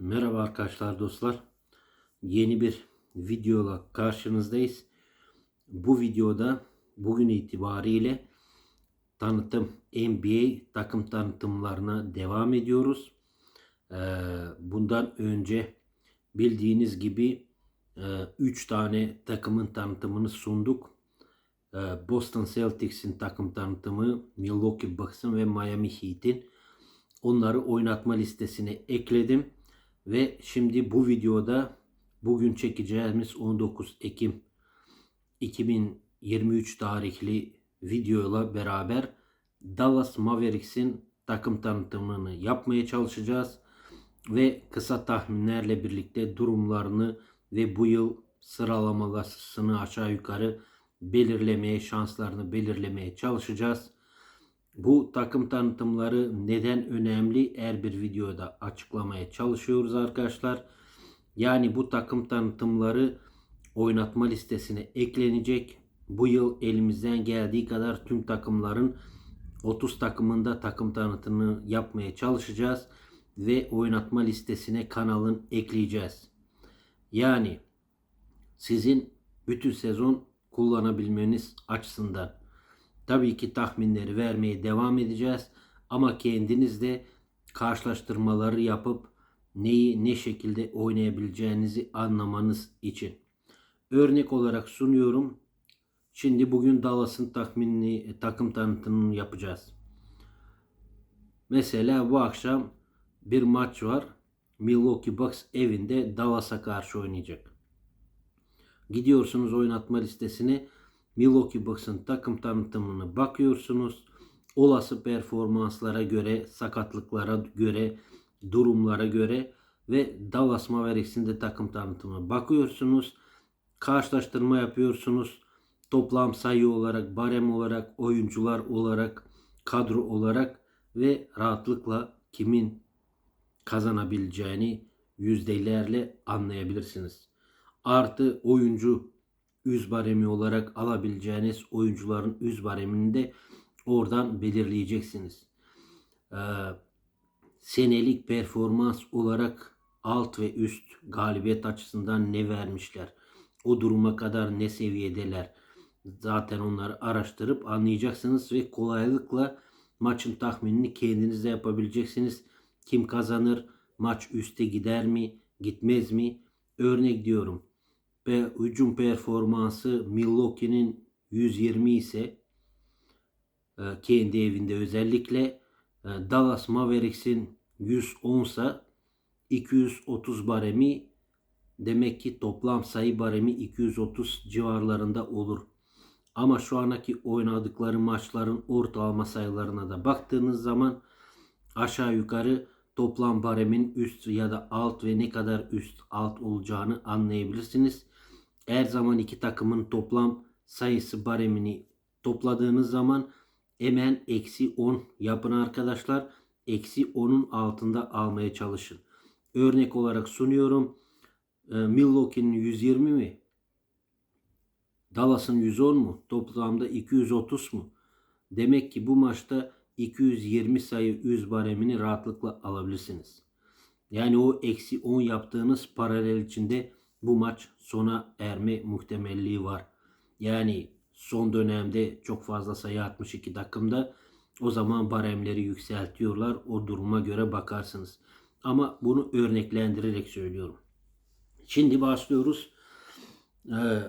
Merhaba arkadaşlar dostlar. Yeni bir videola karşınızdayız. Bu videoda bugün itibariyle tanıtım NBA takım tanıtımlarına devam ediyoruz. Ee, bundan önce bildiğiniz gibi 3 tane takımın tanıtımını sunduk. Ee, Boston Celtics'in takım tanıtımı, Milwaukee Bucks'ın ve Miami Heat'in. Onları oynatma listesine ekledim. Ve şimdi bu videoda bugün çekeceğimiz 19 Ekim 2023 tarihli videoyla beraber Dallas Mavericks'in takım tanıtımını yapmaya çalışacağız. Ve kısa tahminlerle birlikte durumlarını ve bu yıl sıralamasını aşağı yukarı belirlemeye, şanslarını belirlemeye çalışacağız. Bu takım tanıtımları neden önemli her bir videoda açıklamaya çalışıyoruz arkadaşlar. Yani bu takım tanıtımları oynatma listesine eklenecek. Bu yıl elimizden geldiği kadar tüm takımların 30 takımında takım tanıtımını yapmaya çalışacağız ve oynatma listesine kanalın ekleyeceğiz. Yani sizin bütün sezon kullanabilmeniz açısından Tabii ki tahminleri vermeye devam edeceğiz ama kendiniz de karşılaştırmaları yapıp neyi ne şekilde oynayabileceğinizi anlamanız için. Örnek olarak sunuyorum. Şimdi bugün Dallas'ın tahminini, takım tanıtımını yapacağız. Mesela bu akşam bir maç var. Milwaukee Bucks evinde Dallas'a karşı oynayacak. Gidiyorsunuz oynatma listesine Milwaukee Bucks'ın takım tanıtımını bakıyorsunuz. Olası performanslara göre, sakatlıklara göre, durumlara göre ve Dallas Mavericks'in de takım tanıtımına bakıyorsunuz. Karşılaştırma yapıyorsunuz. Toplam sayı olarak, barem olarak, oyuncular olarak, kadro olarak ve rahatlıkla kimin kazanabileceğini yüzdelerle anlayabilirsiniz. Artı oyuncu üz baremi olarak alabileceğiniz oyuncuların üz baremini de oradan belirleyeceksiniz. Ee, senelik performans olarak alt ve üst galibiyet açısından ne vermişler? O duruma kadar ne seviyedeler? Zaten onları araştırıp anlayacaksınız ve kolaylıkla maçın tahminini kendiniz yapabileceksiniz. Kim kazanır? Maç üste gider mi? Gitmez mi? Örnek diyorum ve hücum performansı Milwaukee'nin 120 ise e, kendi evinde özellikle e, Dallas Mavericks'in 110 ise 230 baremi demek ki toplam sayı baremi 230 civarlarında olur. Ama şu anki oynadıkları maçların ortalama sayılarına da baktığınız zaman aşağı yukarı toplam baremin üst ya da alt ve ne kadar üst alt olacağını anlayabilirsiniz her zaman iki takımın toplam sayısı baremini topladığınız zaman hemen eksi 10 yapın arkadaşlar. Eksi 10'un altında almaya çalışın. Örnek olarak sunuyorum. Ee, Milwaukee'nin 120 mi? Dallas'ın 110 mu? Toplamda 230 mu? Demek ki bu maçta 220 sayı 100 baremini rahatlıkla alabilirsiniz. Yani o eksi 10 yaptığınız paralel içinde bu maç sona erme muhtemelliği var. Yani son dönemde çok fazla sayı 62 takımda o zaman baremleri yükseltiyorlar. O duruma göre bakarsınız. Ama bunu örneklendirerek söylüyorum. Şimdi başlıyoruz. Ee,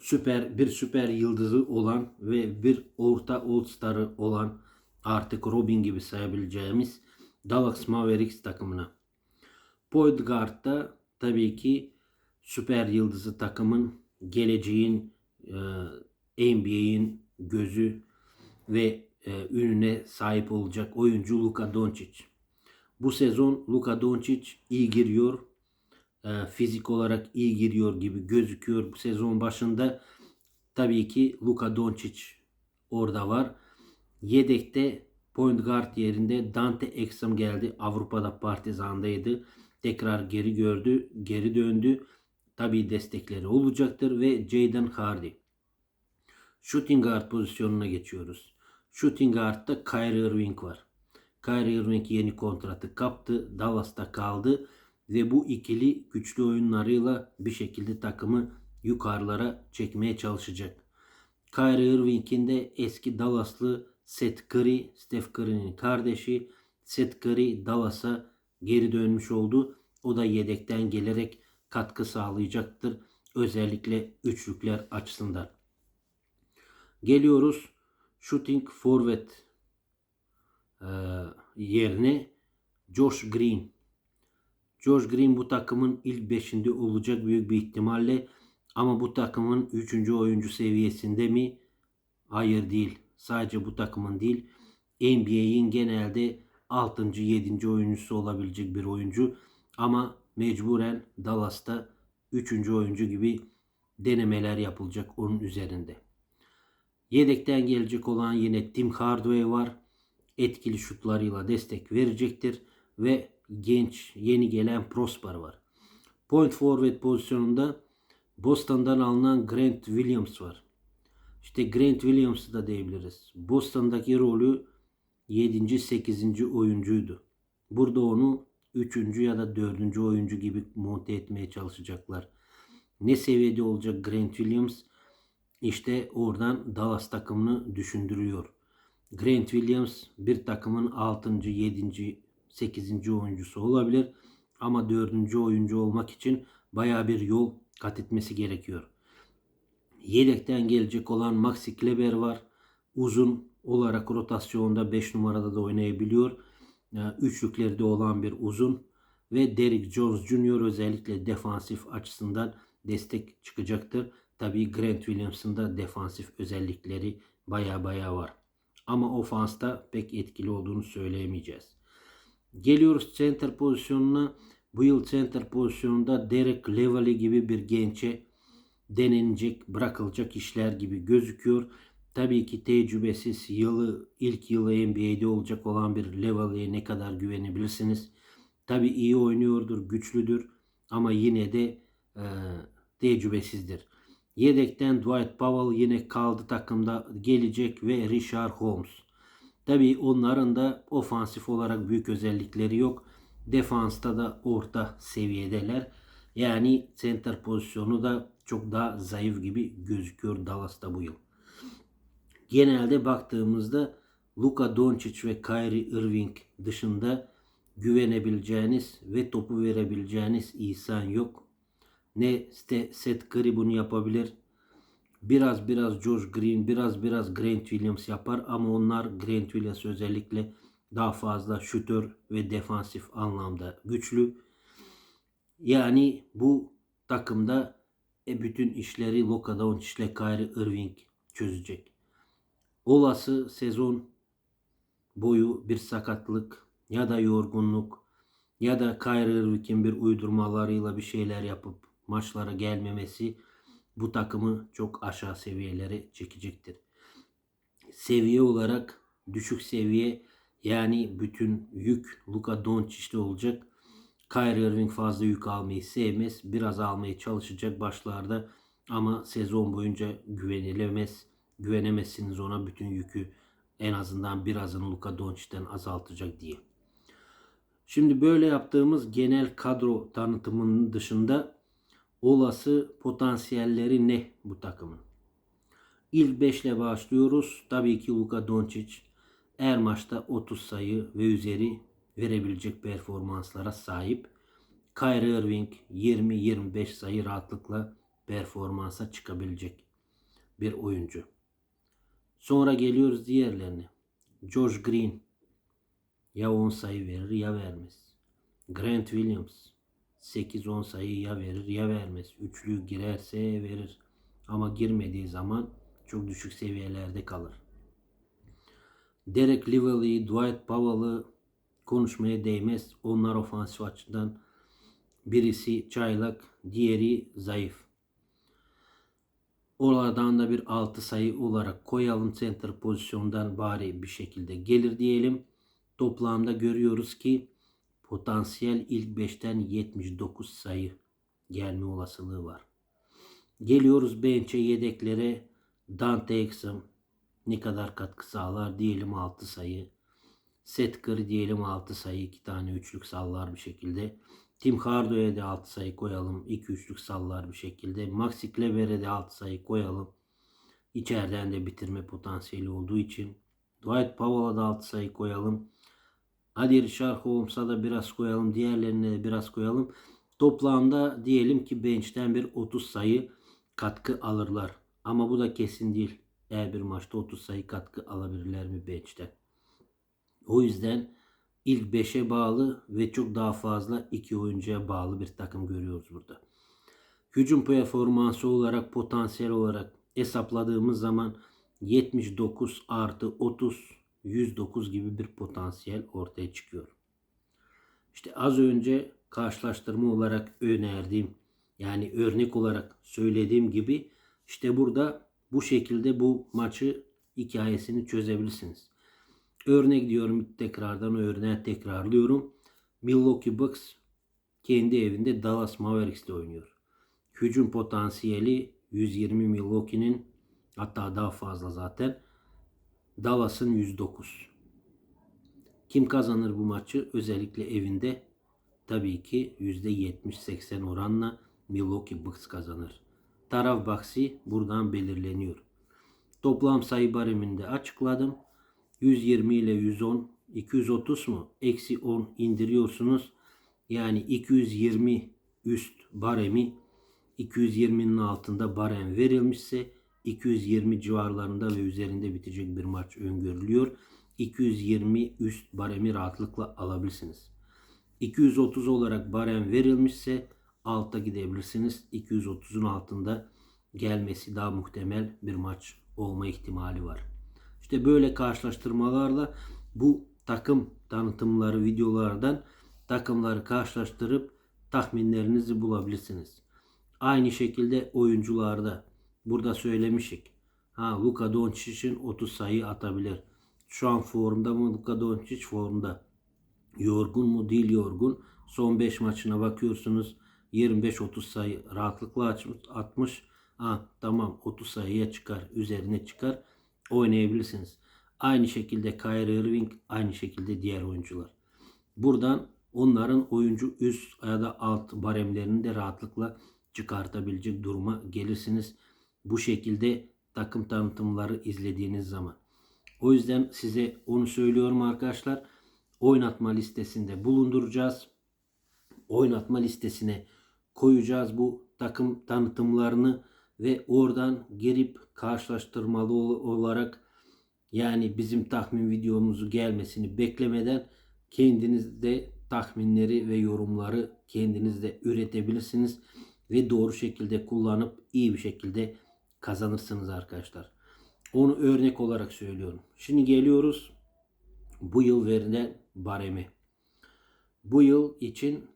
süper bir süper yıldızı olan ve bir orta all starı olan artık Robin gibi sayabileceğimiz Dallas Mavericks takımına. Point guard'da tabii ki süper yıldızı takımın geleceğin e, NBA'in gözü ve e, ününe sahip olacak oyuncu Luka Doncic. Bu sezon Luka Doncic iyi giriyor. E, fizik olarak iyi giriyor gibi gözüküyor bu sezon başında. Tabii ki Luka Doncic orada var. Yedekte point guard yerinde Dante Exum geldi. Avrupa'da Partizan'daydı. Tekrar geri gördü, geri döndü tabi destekleri olacaktır ve Jaden Hardy. Shooting guard pozisyonuna geçiyoruz. Shooting guard'da Kyrie Irving var. Kyrie Irving yeni kontratı kaptı. Dallas'ta kaldı. ve bu ikili güçlü oyunlarıyla bir şekilde takımı yukarılara çekmeye çalışacak. Kyrie Irving'in de eski Dallaslı Seth Curry, Steph Curry'nin kardeşi Seth Curry Dallas'a geri dönmüş oldu. O da yedekten gelerek katkı sağlayacaktır. Özellikle üçlükler açısından. Geliyoruz shooting e, yerine Josh Green. Josh Green bu takımın ilk beşinde olacak büyük bir ihtimalle ama bu takımın üçüncü oyuncu seviyesinde mi? Hayır değil. Sadece bu takımın değil. NBA'in genelde 6. 7. oyuncusu olabilecek bir oyuncu. Ama mecburen Dallas'ta 3. oyuncu gibi denemeler yapılacak onun üzerinde. Yedekten gelecek olan yine Tim Hardaway var. Etkili şutlarıyla destek verecektir. Ve genç yeni gelen Prosper var. Point forward pozisyonunda Boston'dan alınan Grant Williams var. İşte Grant Williams'ı da diyebiliriz. Boston'daki rolü 7. 8. oyuncuydu. Burada onu 3. ya da 4. oyuncu gibi monte etmeye çalışacaklar. Ne seviyede olacak Grant Williams? İşte oradan Dallas takımını düşündürüyor. Grant Williams bir takımın 6. 7. 8. oyuncusu olabilir. Ama 4. oyuncu olmak için baya bir yol kat etmesi gerekiyor. Yedekten gelecek olan Maxi Kleber var. Uzun olarak rotasyonda 5 numarada da oynayabiliyor. Üçlüklerde olan bir uzun ve Derrick Jones Jr. özellikle defansif açısından destek çıkacaktır. Tabii Grant Williams'ın da defansif özellikleri baya baya var. Ama ofansta pek etkili olduğunu söyleyemeyeceğiz. Geliyoruz center pozisyonuna. Bu yıl center pozisyonunda Derek Lively gibi bir gençe denenecek, bırakılacak işler gibi gözüküyor. Tabii ki tecrübesiz yılı ilk yılı NBA'de olacak olan bir Lively'e ne kadar güvenebilirsiniz? Tabii iyi oynuyordur, güçlüdür ama yine de e, tecrübesizdir. Yedekten Dwight Powell yine kaldı takımda gelecek ve Richard Holmes. Tabii onların da ofansif olarak büyük özellikleri yok. Defansta da orta seviyedeler. Yani center pozisyonu da çok daha zayıf gibi gözüküyor Dallas'ta bu yıl. Genelde baktığımızda Luka Doncic ve Kyrie Irving dışında güvenebileceğiniz ve topu verebileceğiniz insan yok. Ne Seth Curry bunu yapabilir. Biraz biraz Josh Green, biraz biraz Grant Williams yapar ama onlar Grant Williams özellikle daha fazla şutör ve defansif anlamda güçlü. Yani bu takımda e, bütün işleri Luka Doncic ile Kyrie Irving çözecek. Olası sezon boyu bir sakatlık ya da yorgunluk ya da Kyrie bir uydurmalarıyla bir şeyler yapıp maçlara gelmemesi bu takımı çok aşağı seviyelere çekecektir. Seviye olarak düşük seviye yani bütün yük Luka Doncic'te olacak. Kyrie Irving fazla yük almayı sevmez. Biraz almaya çalışacak başlarda ama sezon boyunca güvenilemez. Güvenemezsiniz ona bütün yükü en azından birazını Luka Doncic'ten azaltacak diye. Şimdi böyle yaptığımız genel kadro tanıtımının dışında olası potansiyelleri ne bu takımın? İlk 5 ile başlıyoruz. Tabii ki Luka Doncic her maçta 30 sayı ve üzeri verebilecek performanslara sahip. Kyrie Irving 20-25 sayı rahatlıkla performansa çıkabilecek bir oyuncu. Sonra geliyoruz diğerlerine. Josh Green ya 10 sayı verir ya vermez. Grant Williams 8-10 sayı ya verir ya vermez. Üçlü girerse verir. Ama girmediği zaman çok düşük seviyelerde kalır. Derek Lively, Dwight Powell'ı konuşmaya değmez. Onlar ofansif açıdan birisi çaylak, diğeri zayıf. Oradan da bir 6 sayı olarak koyalım center pozisyondan bari bir şekilde gelir diyelim. Toplamda görüyoruz ki potansiyel ilk 5'ten 79 sayı gelme olasılığı var. Geliyoruz bench'e yedeklere Dante Exum ne kadar katkı sağlar diyelim 6 sayı. Set Curry diyelim 6 sayı 2 tane üçlük sallar bir şekilde. Tim Hardaway'e de 6 sayı koyalım. 2-3'lük sallar bir şekilde. Maxi Kleber'e de 6 sayı koyalım. İçeriden de bitirme potansiyeli olduğu için. Dwight Powell'a da 6 sayı koyalım. Hadi Richard da biraz koyalım. Diğerlerine de biraz koyalım. Toplamda diyelim ki bench'ten bir 30 sayı katkı alırlar. Ama bu da kesin değil. Eğer bir maçta 30 sayı katkı alabilirler mi bench'ten? O yüzden ilk 5'e bağlı ve çok daha fazla 2 oyuncuya bağlı bir takım görüyoruz burada. Hücum performansı olarak potansiyel olarak hesapladığımız zaman 79 artı 30 109 gibi bir potansiyel ortaya çıkıyor. İşte az önce karşılaştırma olarak önerdiğim yani örnek olarak söylediğim gibi işte burada bu şekilde bu maçı hikayesini çözebilirsiniz. Örnek diyorum tekrardan örneğe tekrarlıyorum. Milwaukee Bucks kendi evinde Dallas Mavericks'te oynuyor. Hücum potansiyeli 120 Milwaukee'nin hatta daha fazla zaten. Dallas'ın 109. Kim kazanır bu maçı? Özellikle evinde tabii ki %70-80 oranla Milwaukee Bucks kazanır. Taraf bahsi buradan belirleniyor. Toplam sayı bareminde açıkladım. 120 ile 110, 230 mu? Eksi 10 indiriyorsunuz. Yani 220 üst baremi 220'nin altında barem verilmişse 220 civarlarında ve üzerinde bitecek bir maç öngörülüyor. 220 üst baremi rahatlıkla alabilirsiniz. 230 olarak barem verilmişse alta gidebilirsiniz. 230'un altında gelmesi daha muhtemel bir maç olma ihtimali var. İşte böyle karşılaştırmalarla bu takım tanıtımları videolardan takımları karşılaştırıp tahminlerinizi bulabilirsiniz. Aynı şekilde oyuncularda burada söylemiştik. Ha Luka Doncic'in 30 sayı atabilir. Şu an formda mı Luka Doncic formda? Yorgun mu değil yorgun. Son 5 maçına bakıyorsunuz. 25-30 sayı rahatlıkla atmış. Ha tamam 30 sayıya çıkar. Üzerine çıkar. Oynayabilirsiniz. Aynı şekilde Kyrie Irving, aynı şekilde diğer oyuncular. Buradan onların oyuncu üst ya da alt baremlerini de rahatlıkla çıkartabilecek duruma gelirsiniz. Bu şekilde takım tanıtımları izlediğiniz zaman. O yüzden size onu söylüyorum arkadaşlar. Oynatma listesinde bulunduracağız. Oynatma listesine koyacağız bu takım tanıtımlarını ve oradan girip karşılaştırmalı olarak yani bizim tahmin videomuzu gelmesini beklemeden kendiniz de tahminleri ve yorumları kendiniz de üretebilirsiniz ve doğru şekilde kullanıp iyi bir şekilde kazanırsınız arkadaşlar. Onu örnek olarak söylüyorum. Şimdi geliyoruz bu yıl verilen baremi. Bu yıl için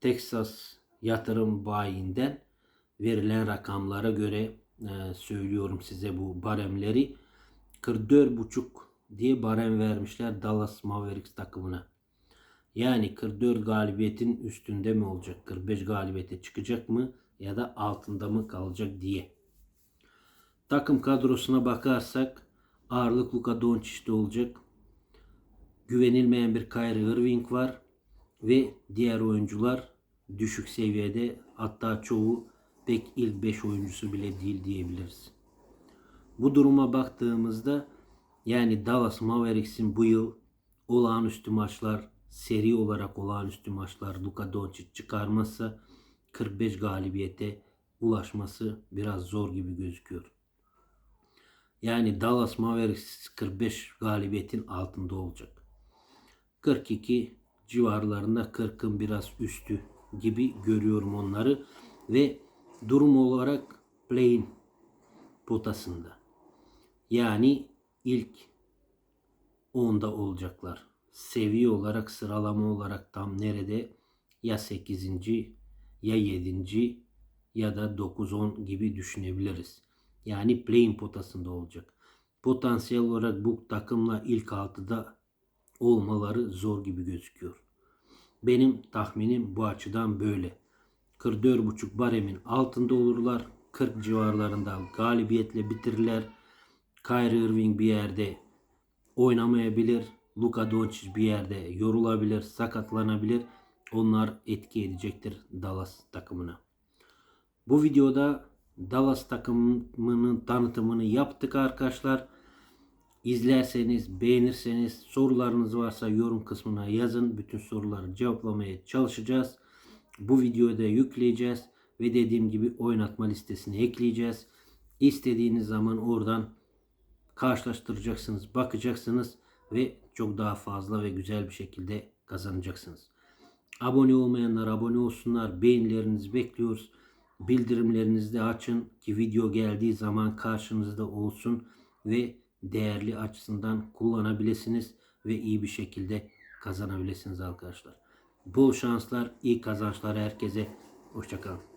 Texas yatırım bayinden verilen rakamlara göre e, söylüyorum size bu baremleri. 44,5 diye barem vermişler Dallas Mavericks takımına. Yani 44 galibiyetin üstünde mi olacak? 45 galibiyete çıkacak mı? Ya da altında mı kalacak diye. Takım kadrosuna bakarsak ağırlık Luka Doncic'te olacak. Güvenilmeyen bir Kyrie Irving var. Ve diğer oyuncular düşük seviyede hatta çoğu pek ilk 5 oyuncusu bile değil diyebiliriz. Bu duruma baktığımızda yani Dallas Mavericks'in bu yıl olağanüstü maçlar, seri olarak olağanüstü maçlar Luka Doncic çıkarmazsa 45 galibiyete ulaşması biraz zor gibi gözüküyor. Yani Dallas Mavericks 45 galibiyetin altında olacak. 42 civarlarında 40'ın biraz üstü gibi görüyorum onları ve durum olarak play potasında. Yani ilk 10'da olacaklar. Seviye olarak sıralama olarak tam nerede? Ya 8. ya 7. ya da 9-10 gibi düşünebiliriz. Yani play potasında olacak. Potansiyel olarak bu takımla ilk 6'da olmaları zor gibi gözüküyor. Benim tahminim bu açıdan böyle. 44,5 baremin altında olurlar. 40 civarlarında galibiyetle bitirirler. Kyrie Irving bir yerde oynamayabilir. Luka Doncic bir yerde yorulabilir, sakatlanabilir. onlar etki edecektir Dallas takımına. Bu videoda Dallas takımının tanıtımını yaptık arkadaşlar. İzlerseniz, beğenirseniz, sorularınız varsa yorum kısmına yazın. Bütün soruları cevaplamaya çalışacağız. Bu videoyu da yükleyeceğiz ve dediğim gibi oynatma listesine ekleyeceğiz. İstediğiniz zaman oradan karşılaştıracaksınız, bakacaksınız ve çok daha fazla ve güzel bir şekilde kazanacaksınız. Abone olmayanlar abone olsunlar. Beğenilerinizi bekliyoruz. Bildirimlerinizi de açın ki video geldiği zaman karşınızda olsun ve değerli açısından kullanabilirsiniz ve iyi bir şekilde kazanabilirsiniz arkadaşlar. Bol şanslar, iyi kazançlar herkese. Hoşçakalın.